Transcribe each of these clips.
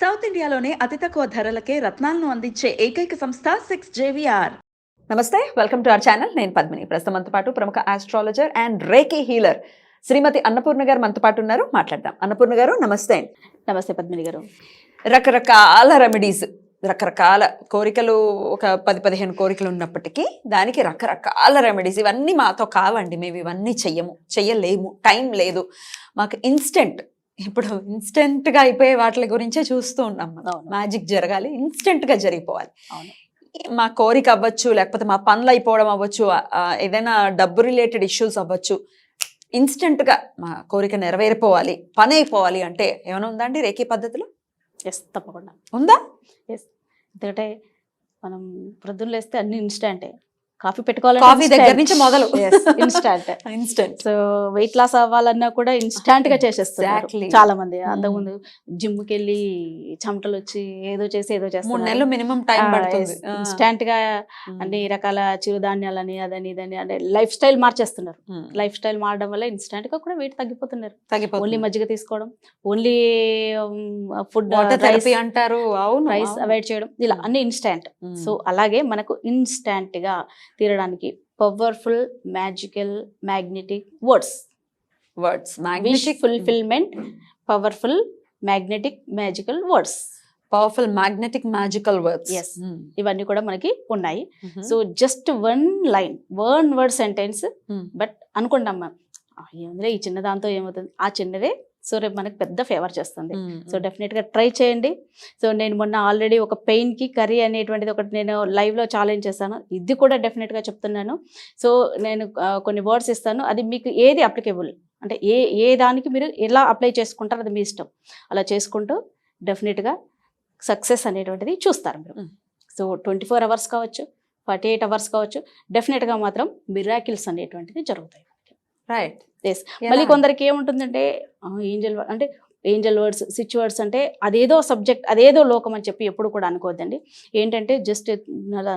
South ఇండియాలోనే అతి తక్కువ ధరలకే రత్నాలను అందించే ఏకైక సంస్థ సిక్స్ జేవిఆర్. నమస్తే వెల్కమ్ టు అవర్ ఛానల్. నేను పద్మిని. ప్రస్తుతం పాటు ప్రముఖ astrologer and reiki healer Shrimati Annapurna garu మనతో పాటు ఉన్నారు. మాట్లాడదాం. అన్నపూర్ణ గారు నమస్తే. నమస్తే పద్మిని గారు. రకరకాల రెమెడీస్ రకరకాల కోరికలు ఒక పది పదిహేను కోరికలు ఉన్నప్పటికీ దానికి రకరకాల రెమెడీస్ ఇవన్నీ మాతో కావండి. మేము ఇవన్నీ చెయ్యము చెయ్యలేము. టైం లేదు. మాకు ఇన్స్టెంట్ ఇప్పుడు ఇన్స్టెంట్గా అయిపోయే వాటి గురించే చూస్తూ ఉన్నాం. మ్యాజిక్ జరగాలి ఇన్స్టెంట్గా జరిగిపోవాలి. మా కోరిక అవ్వచ్చు లేకపోతే మా పనులు అయిపోవడం అవ్వచ్చు ఏదైనా డబ్బు రిలేటెడ్ ఇష్యూస్ అవ్వచ్చు ఇన్స్టెంట్గా మా కోరిక నెరవేరిపోవాలి పని అయిపోవాలి అంటే ఏమైనా ఉందా అండి రేఖీ పద్ధతిలో? ఎస్ తప్పకుండా. ఉందా? ఎస్ ఎందుకంటే మనం ప్రొద్దున లేస్తే అన్ని ఇన్స్టాంటే కాఫీ పెట్టుకోవాలంటే కాఫీ దగ్గర నుంచి మొదలు instant instant so weight loss అవ్వాలన్నా కూడా ఇన్స్టాంట్గా Exactly. చాలా మంది Hmm. అంతకుముందు జిమ్కి వెళ్ళి చెమటలు వచ్చి ఏదో చేసి ఏదో చేస్తారు నెలలు మినిమం టైం పడుతుంది. ఇన్స్టాంట్గా ఉమ్. అన్ని రకాల చిరుధాన్యాలని అదని ఇదని అంటే లైఫ్ స్టైల్ మార్చేస్తున్నారు. లైఫ్ స్టైల్ మారడం వల్ల ఇన్స్టాంట్గా కూడా వెయిట్ తగ్గిపోతున్నారు. ఓన్లీ మజ్జిగ తీసుకోవడం ఓన్లీ ఫుడ్ వాటర్ థెరపీ అంటారు అవును రైస్. అవాయిడ్ చేయడం ఇలా అన్ని ఇన్స్టాంట్. సో అలాగే మనకు ఇన్స్టాంట్గా తీరడానికి powerful magical magnetic words words magnetic fulfilment powerful magnetic magical words powerful magnetic magical words Yes. ఇవన్నీ కూడా మనకి ఉన్నాయి. So just one line one word sentence but అనుకుంటాం మనం "ఆ, ఏముందిలే ఈ చిన్న దాంతో ఏమవుతుంది? ఆ చిన్నదే సో రేపు మనకి పెద్ద ఫేవర్ చేస్తుంది. సో డెఫినెట్గా ట్రై చేయండి. సో నేను మొన్న ఆల్రెడీ ఒక పెయిన్కి కర్రీ అనేటువంటిది ఒకటి నేను లైవ్లో ఛాలెంజ్ చేశాను. ఇది కూడా డెఫినెట్గా చెప్తున్నాను. సో నేను కొన్ని వర్డ్స్ ఇస్తాను. అది మీకు ఏది అప్లికేబుల్? అంటే ఏ ఏ దానికి మీరు ఎలా అప్లై చేసుకుంటారో అది మీ ఇష్టం. అలా చేసుకుంటూ డెఫినెట్గా సక్సెస్ అనేటువంటిది చూస్తారు మీరు. సో ట్వంటీ ఫోర్ అవర్స్ కావచ్చు ఫార్టీ ఎయిట్ అవర్స్ కావచ్చు డెఫినెట్గా మాత్రం మిరాకిల్స్ అనేటువంటిది జరుగుతాయి. Right Yes. మళ్ళీ కొందరికి ఏముంటుందంటే ఏంజల్ అంటే ఏంజల్ వర్డ్స్ సిచ్ వర్డ్స్ అంటే అదేదో సబ్జెక్ట్ అదేదో లోకం అని చెప్పి ఎప్పుడు కూడా అనుకోవద్దండి ఏంటంటే జస్ట్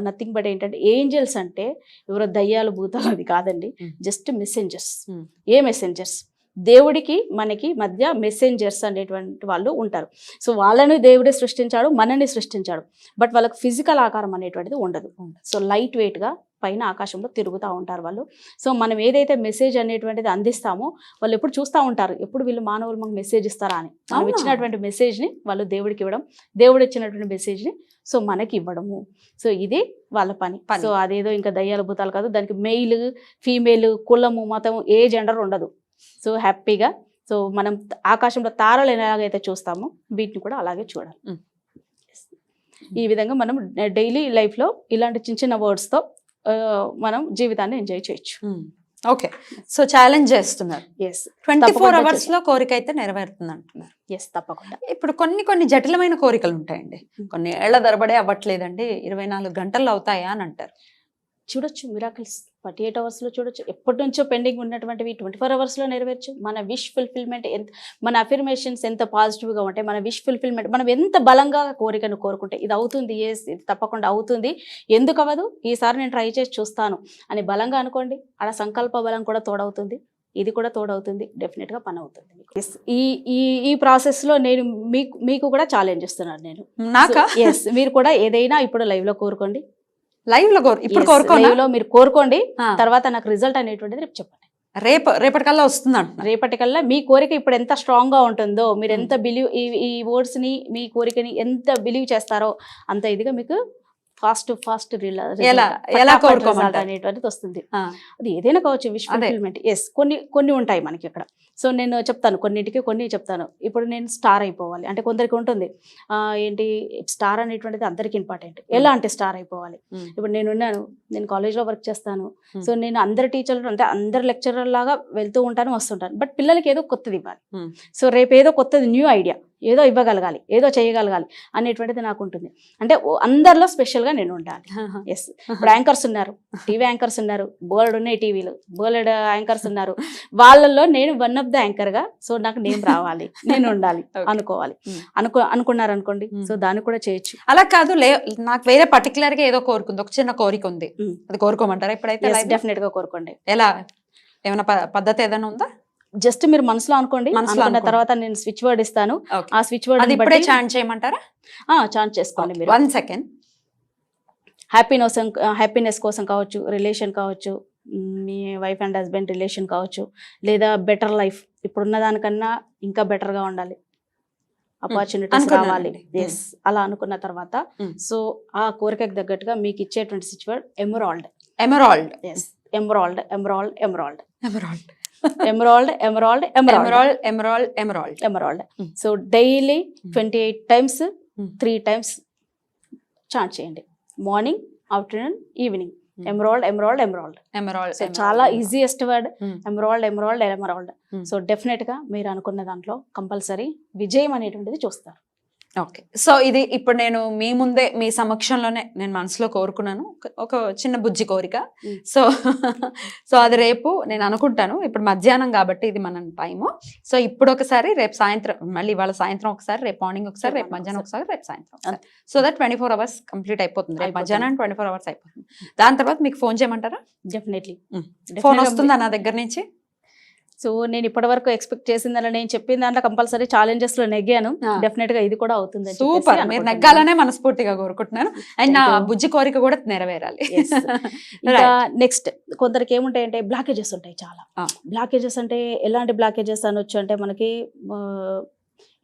నథింగ్ బట్ ఏంటంటే ఏంజల్స్ అంటే ఎవరో దయ్యాలు భూతాలు అది కాదండి. Just messengers Mm. A messengers దేవుడికి మనకి మధ్య మెసెంజర్స్ అనేటువంటి వాళ్ళు ఉంటారు. సో వాళ్ళని దేవుడే సృష్టించాడు మనని సృష్టించాడు. బట్ వాళ్ళకి ఫిజికల్ ఆకారం అనేటువంటిది ఉండదు. సో లైట్ వెయిట్గా పైన ఆకాశంలో తిరుగుతూ ఉంటారు వాళ్ళు. సో మనం ఏదైతే మెసేజ్ అనేటువంటిది అందిస్తామో వాళ్ళు ఎప్పుడు చూస్తూ ఉంటారు. ఎప్పుడు వీళ్ళు మానవులు మాకు మెసేజ్ ఇస్తారా అని. మనం? ఇచ్చినటువంటి మెసేజ్ని వాళ్ళు దేవుడికి ఇవ్వడం దేవుడు ఇచ్చినటువంటి మెసేజ్ని సో మనకి ఇవ్వడము. సో ఇది వాళ్ళ పని. పని. సో అదేదో ఇంకా దయ్యాల భూతాలు కాదు. దానికి మెయిల్ ఫీమేల్ కులము మతం ఏ జెండర్ ఉండదు. సో హ్యాపీగా. సో మనం ఆకాశంలో తారలు ఎలాగైతే చూస్తామో వీటిని కూడా అలాగే చూడాలి. ఈ విధంగా మనం డైలీ లైఫ్లో ఇలాంటి చిన్న చిన్న వర్డ్స్తో మనం జీవితాన్ని ఎంజాయ్ చేయొచ్చు. ఓకే. సో ఛాలెంజ్ చేస్తున్నారు. ఎస్ ట్వంటీ ఫోర్ అవర్స్లో కోరిక అయితే నెరవేరుతుంది అంటున్నారు ఎస్ తప్పకుండా. ఇప్పుడు కొన్ని కొన్ని జటిలమైన కోరికలు ఉంటాయండి. కొన్ని ఏళ్ళ తరబడే అవ్వట్లేదండి. ఇరవై నాలుగు గంటల్లో అవుతాయా అని అంటారు. చూడొచ్చు. మిరాకిల్స్ ఫార్టీ ఎయిట్ అవర్స్లో చూడొచ్చు. ఎప్పటి నుంచో పెండింగ్ ఉన్నటువంటివి ట్వంటీ ఫోర్ అవర్స్లో నెరవేర్చు. మన విష్ ఫుల్ఫిల్మెంట్ ఎంత మన అఫర్మేషన్స్ ఎంత పాజిటివ్గా ఉంటాయి మన విష్ ఫుల్ఫిల్మెంట్ మనం ఎంత బలంగా కోరికను కోరుకుంటే ఇది అవుతుంది ఎస్ ఇది తప్పకుండా అవుతుంది. ఎందుకు అవ్వదు? ఈసారి నేను ట్రై చేసి చూస్తాను. అని బలంగా అనుకోండి ఆడ సంకల్ప బలం కూడా తోడవుతుంది. ఇది కూడా తోడవుతుంది. డెఫినెట్గా పని అవుతుంది. Yes. ఈ ఈ ఈ ప్రాసెస్లో నేను మీకు మీకు కూడా ఛాలెంజ్ ఇస్తున్నాను నేను. నాకా? ఎస్ మీరు కూడా ఏదైనా ఇప్పుడు లైవ్లో కోరుకోండి. లైవ్లో కోరు ఇప్పుడు లో మీరు కోరుకోండి. తర్వాత నాకు రిజల్ట్ అనేటువంటిది రేపు చెప్పండి. రేపు రేపటికల్లా వస్తుంది అంటున్నారు. రేపటికల్లా మీ కోరిక ఇప్పుడు ఎంత స్ట్రాంగ్గా ఉంటుందో మీరు ఎంత బిలీవ్ ఈ ఈ వర్డ్స్ని మీ కోరికని ఎంత బిలీవ్ చేస్తారో అంత ఇదిగా మీకు ఫాస్ట్ ఫాస్ట్? అనేటువంటిది వస్తుంది. అది ఏదైనా కావచ్చు విష్. ఫుల్ఫిల్మెంట్. ఎస్ కొన్ని కొన్ని ఉంటాయి మనకి ఇక్కడ. సో నేను చెప్తాను కొన్నింటికి కొన్ని చెప్తాను. ఇప్పుడు నేను స్టార్ అయిపోవాలి. అంటే కొందరికి ఉంటుంది ఏంటి స్టార్ అనేటువంటిది అందరికి ఇంపార్టెంట్. ఎలా అంటే స్టార్ అయిపోవాలి? ఇప్పుడు నేను ఉన్నాను నేను కాలేజ్లో వర్క్ చేస్తాను. సో నేను అందరు టీచర్లు అంటే అందరు లెక్చరర్ లాగా వెళ్తూ ఉంటాను వస్తుంటాను. బట్ పిల్లలకి ఏదో కొత్తది ఇవ్వాలి. సో రేపు ఏదో కొత్తది న్యూ ఐడియా ఏదో ఇవ్వగలగాలి ఏదో చేయగలగాలి అనేటువంటిది నాకు ఉంటుంది. అంటే అందరిలో స్పెషల్గా నేను ఉండాలి. ఎస్ ఇప్పుడు యాంకర్స్ ఉన్నారు టీవీ యాంకర్స్ ఉన్నారు బోల్డ్ ఉన్నాయి టీవీలు బోల్డ్ యాంకర్స్ ఉన్నారు. వాళ్ళల్లో నేను వన్ ఆఫ్ ద యాంకర్గా సో నాకు నేమ్ రావాలి నేను ఉండాలి. అనుకోవాలి Hmm. అనుకో అనుకున్నారు అనుకోండి Hmm. సో దాన్ని కూడా చేయొచ్చు అలా కాదు లే నాకు వేరే పర్టికులర్గా ఏదో కోరుకుంది ఒక చిన్న కోరిక ఉంది ఉమ్. అది కోరుకోమంటారా ఇప్పుడైతే? డెఫినెట్గా కోరుకోండి ఎలా ఏమైనా పద్ధతి ఏదైనా ఉందా జస్ట్ మీరు మనసులో అనుకోండి మనసులో అనుకోండి. తర్వాత నేను స్విచ్ వర్డ్ ఇస్తాను. ఆ స్విచ్ వర్డ్ అది ఇప్పుడే చాంట్ చేయమంటారా చాన్స్ చేసుకోండి మీరు వన్ సెకండ్ హ్యాపీనెస్ హ్యాపీనెస్ కోసం కావచ్చు రిలేషన్ కావచ్చు hmm, wife and husband relation కావచ్చు లేదా బెటర్ లైఫ్ ఇప్పుడున్న దానికన్నా ఇంకా better గా ఉండాలి ఆపర్చునిటీస్. రావాలి Hmm. ఎస్ అలా అనుకున్న తర్వాత. సో ఆ కోరికకు తగ్గట్టుగా మీకు ఇచ్చేటువంటి word emerald emerald yes emerald emerald emerald emerald emerald emerald emerald emerald emerald emerald. So daily. Twenty eight times. Three times chant చేయండి morning afternoon evening. Emerald emerald emerald emerald so చాలా easiest word. Emerald emerald emerald. So డెఫినెట్గా మీరు అనుకున్న దాంట్లో compulsory విజయం అనేటువంటిది చూస్తారు. Okay. So ఇది ఇప్పుడు నేను మీ ముందే మీ సమక్షంలోనే నేను మనసులో కోరుకున్నాను. ఒక- చిన్న బుజ్జి కోరిక. సో సో అది రేపు నేను అనుకుంటాను. ఇప్పుడు మధ్యాహ్నం కాబట్టి ఇది మన టైము. సో ఇప్పుడు ఒకసారి రేపు సాయంత్రం మళ్ళీ ఇవాళ సాయంత్రం ఒకసారి రేపు మార్నింగ్ ఒకసారి రేపు మధ్యాహ్నం ఒకసారి. రేపు సాయంత్రం so that twenty four hours complete అయిపోతుంది. రేపు. మధ్యాహ్నం ట్వంటీ ఫోర్ అవర్స్ అయిపోతుంది. దాని తర్వాత మీకు ఫోన్ చేయమంటారా? డెఫినెట్లీ. ఫోన్ వస్తుందా నా దగ్గర నుంచి? సో నేను ఇప్పటి వరకు ఎక్స్పెక్ట్ చేసిందని నేను చెప్పిన దాంట్లో కంపల్సరీ ఛాలెంజెస్లో నెగ్గాను. డెఫినెట్గా ఇది కూడా అవుతుంది సూపర్. మీరు. నెగ్గాలనే మనస్ఫూర్తిగా కోరుకుంటున్నాను. అండ్ నా. బుజ్జి కోరిక కూడా నెరవేరాలి. నెక్స్ట్ కొందరికి ఏముంటాయంటే బ్లాకేజెస్ ఉంటాయి చాలా. బ్లాకేజెస్ అంటే ఎలాంటి బ్లాకేజెస్ అనొచ్చు అంటే మనకి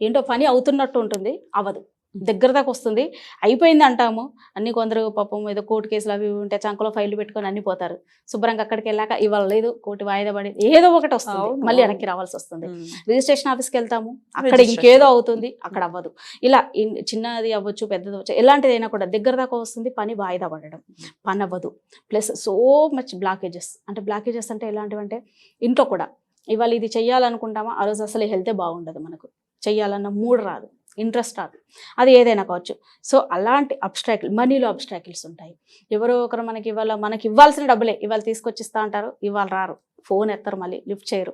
ఏంటో పని అవుతున్నట్టు ఉంటుంది. అవదు దగ్గర దాకా వస్తుంది. అయిపోయింది అంటాము. అన్ని కొందరు పాపం ఏదో కోర్టు కేసులు అవి ఉంటే చంకలో ఫైల్ పెట్టుకొని అన్ని పోతారు. శుభ్రంగా అక్కడికి వెళ్ళాక ఇవాళ లేదు కోర్టు వాయిదా పడి ఏదో ఒకటి వస్తుంది. మళ్ళీ. వెనక్కి రావాల్సి వస్తుంది. రిజిస్ట్రేషన్ ఆఫీస్కి వెళ్తాము. అక్కడ. ఇంకేదో అవుతుంది. అక్కడ అవ్వదు. ఇలా చిన్నది అవ్వచ్చు పెద్దది అవ్వచ్చు ఎలాంటిదైనా కూడా దగ్గర దాకా వస్తుంది పని వాయిదా పడడం. పని అవ్వదు. Plus so much blockages. అంటే బ్లాకేజెస్ అంటే ఎలాంటివి అంటే ఇంట్లో కూడా ఇవాళ ఇది చెయ్యాలనుకుంటామా? ఆ రోజు అసలు హెల్తే బాగుండదు మనకు. చెయ్యాలన్న మూడ్ రాదు. ఇంట్రెస్ట్ రాదు. అది ఏదైనా కావచ్చు. సో అలాంటి అబ్స్ట్రాకిల్ మనీలో అబ్స్ట్రాకిల్స్ ఉంటాయి. ఎవరో ఒకరు మనకి ఇవాళ మనకి ఇవ్వాల్సిన డబ్బులే. ఇవాళ తీసుకొచ్చిస్తా అంటారు ఇవాళ రారు. ఫోన్ ఎత్తారు మళ్ళీ లిఫ్ట్ చేయరు.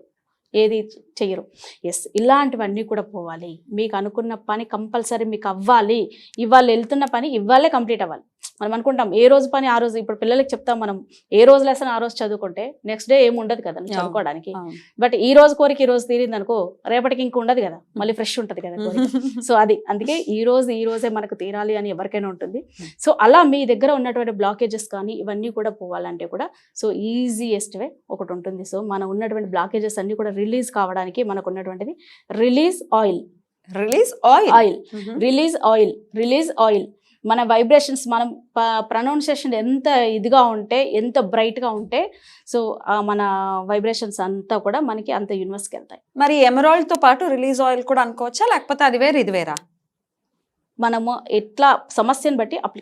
ఏది చెయ్యరు. ఎస్ ఇలాంటివన్నీ కూడా పోవాలి. మీకు అనుకున్న పని కంపల్సరీ మీకు అవ్వాలి. ఇవాళ వెళ్తున్న పని ఇవాళే కంప్లీట్ అవ్వాలి. మనం అనుకుంటాం ఏ రోజు పని ఆ రోజు. ఇప్పుడు పిల్లలకి చెప్తాం మనం ఏ రోజు లెసన్ ఆ రోజు చదువుకుంటే నెక్స్ట్ డే ఏమి ఉండదు కదా. చదువుకోవడానికి. బట్ ఈ రోజు కోరిక ఈ రోజు తీరింది అనుకో రేపటికి ఇంక ఉండదు కదా మళ్ళీ ఫ్రెష్ ఉంటుంది కదా సో అది. అందుకే ఈ రోజు ఈ రోజే మనకు తీరాలి అని ఎవరికైనా ఉంటుంది. సో అలా మీ దగ్గర ఉన్నటువంటి బ్లాకేజెస్ కానీ ఇవన్నీ కూడా పోవాలంటే కూడా సో ఈజియెస్ట్ వే ఒకటి ఉంటుంది. సో మనం ఉన్నటువంటి బ్లాకేజెస్ అన్ని కూడా రిలీజ్ కావడానికి మనకు ఉన్నటువంటిది release oil release oil oil release oil release oil మన వైబ్రేషన్స్ మనం ప్రొనౌన్సియేషన్ ఎంత ఇదిగా ఉంటే ఎంత బ్రైట్గా ఉంటే సో మన వైబ్రేషన్స్ అంతా కూడా మనకి అంత యూనివర్స్కి వెళ్తాయి. మరి ఎమరాల్డ్తో పాటు రిలీజ్ ఆయిల్ కూడా అనుకోవచ్చా? లేకపోతే అది వేరు ఇది వేరా? మనము ఎట్లా సమస్యను బట్టి అప్లి